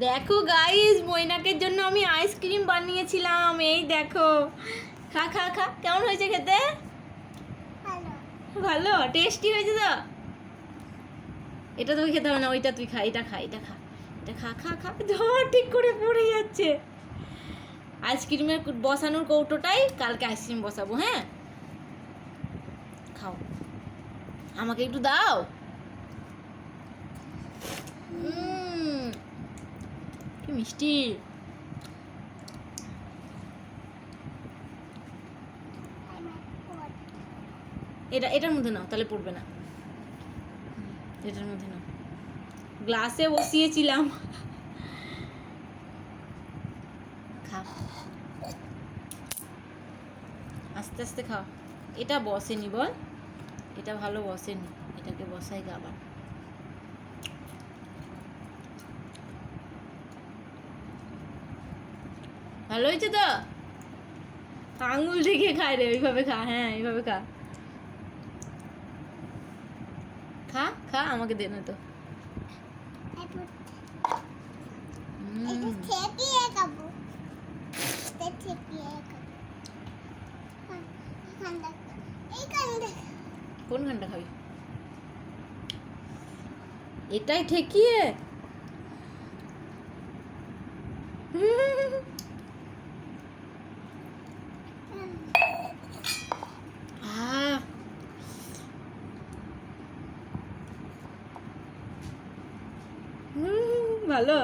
দেখো গাইস মৈনাকের জন্য আমি আইসক্রিম বানিয়েছিলাম এই দেখো। খা খা খা কেমন হয়েছে খেতে? ভালো। টেস্টি হয়েছে তো? এটা তুমি খেতে হবে না ওইটা তুই খা এটা খা এটা খা এটা খা খা খা ধর ঠিক করে পড়ে যাচ্ছে। আইসক্রিমের বসানোর কৌটোটাই কালকে আইসক্রিম বসাবো হ্যাঁ? খাও। আমাকে একটু দাও। কি মিষ্টি। এটা, এটার মধ্যে নাও, তাহলে পড়বে না। এটার মধ্যে নাও। গ্লাসে বসিয়েছিলাম। খাও আস্তে আস্তে খাও। এটা বসেনি, বল। এটা ভালো বসেনি। এটাকে বসাই গা ভালো হয়েছে তো? আঙুল থেকে খায় রে ওইভাবে খা হ্যাঁ এইভাবে খা। খা খা আমাকে দে না তো। উম, কোন ঘণ্টা খাবি? এটাই ঠেকিয়ে? ভালো?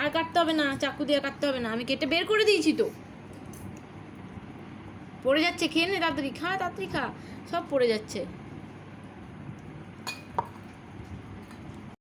আর কাটতে হবে না, চাকু দিয়ে কাটতে হবে না। আমি কেটে বের করে দিয়েছি তো। পড়ে যাচ্ছে, খেয়ে নে, তাড়াতাড়ি খা তাড়াতাড়ি খা। সব পড়ে যাচ্ছে।